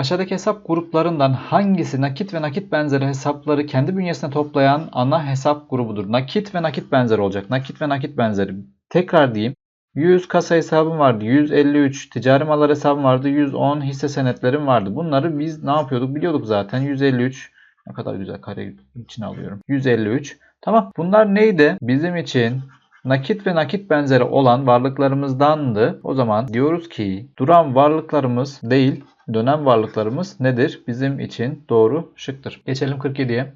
Aşağıdaki hesap gruplarından hangisi nakit ve nakit benzeri hesapları kendi bünyesine toplayan ana hesap grubudur? Nakit ve nakit benzeri olacak. Nakit ve nakit benzeri. Tekrar diyeyim. 100 kasa hesabım vardı. 153 ticari mallar hesabım vardı. 110 hisse senetlerim vardı. Bunları biz ne yapıyorduk? Biliyorduk zaten. 153 ne kadar güzel kare içine alıyorum. 153. Tamam. Bunlar neydi? Bizim için nakit ve nakit benzeri olan varlıklarımızdandı. O zaman diyoruz ki duran varlıklarımız değil, dönem varlıklarımız nedir? Bizim için doğru şıktır. Geçelim 47'ye.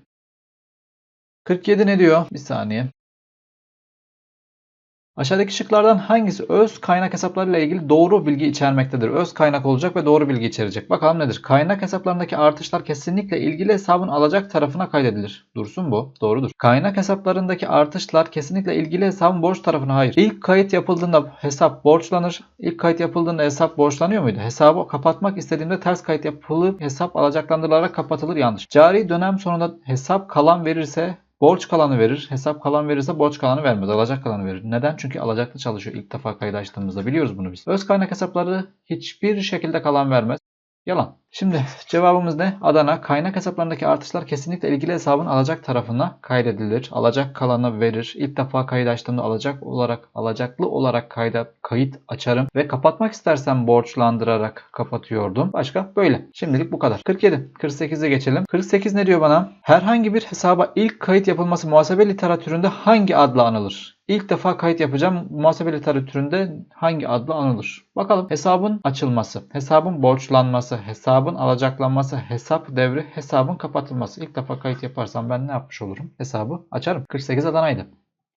47 ne diyor? Bir saniye. Aşağıdaki şıklardan hangisi öz kaynak hesaplarıyla ilgili doğru bilgi içermektedir? Öz kaynak olacak ve doğru bilgi içerecek. Bakalım nedir? Kaynak hesaplarındaki artışlar kesinlikle ilgili hesabın alacak tarafına kaydedilir. Dursun bu. Doğrudur. Kaynak hesaplarındaki artışlar kesinlikle ilgili hesabın borç tarafına hayır. İlk kayıt yapıldığında hesap borçlanır. İlk kayıt yapıldığında hesap borçlanıyor muydu? Hesabı kapatmak istediğimde ters kayıt yapılıp hesap alacaklandırılarak kapatılır yanlış. Cari dönem sonunda hesap kalan verirse Borç kalanı verir. Hesap kalan verirse borç kalanı vermez. Alacak kalanı verir. Neden? Çünkü alacaklı çalışıyor ilk defa kaydı açtığımızda. Biliyoruz bunu biz. Öz kaynak hesapları hiçbir şekilde kalan vermez. Yalan. Şimdi cevabımız ne? Adana kaynak hesaplarındaki artışlar kesinlikle ilgili hesabın alacak tarafına kaydedilir. Alacak kalanı verir. İlk defa kayıt açtığımda alacak olarak alacaklı olarak kayda kayıt açarım ve kapatmak istersem borçlandırarak kapatıyordum. Başka böyle. Şimdilik bu kadar. 47. 48'e geçelim. 48 ne diyor bana? Herhangi bir hesaba ilk kayıt yapılması muhasebe literatüründe hangi adla anılır? İlk defa kayıt yapacağım. Muhasebe literatüründe hangi adla anılır? Bakalım. Hesabın açılması, hesabın borçlanması, hesabın alacaklanması, hesap devri, hesabın kapatılması. İlk defa kayıt yaparsam ben ne yapmış olurum? Hesabı açarım. 48 Adana'ydı.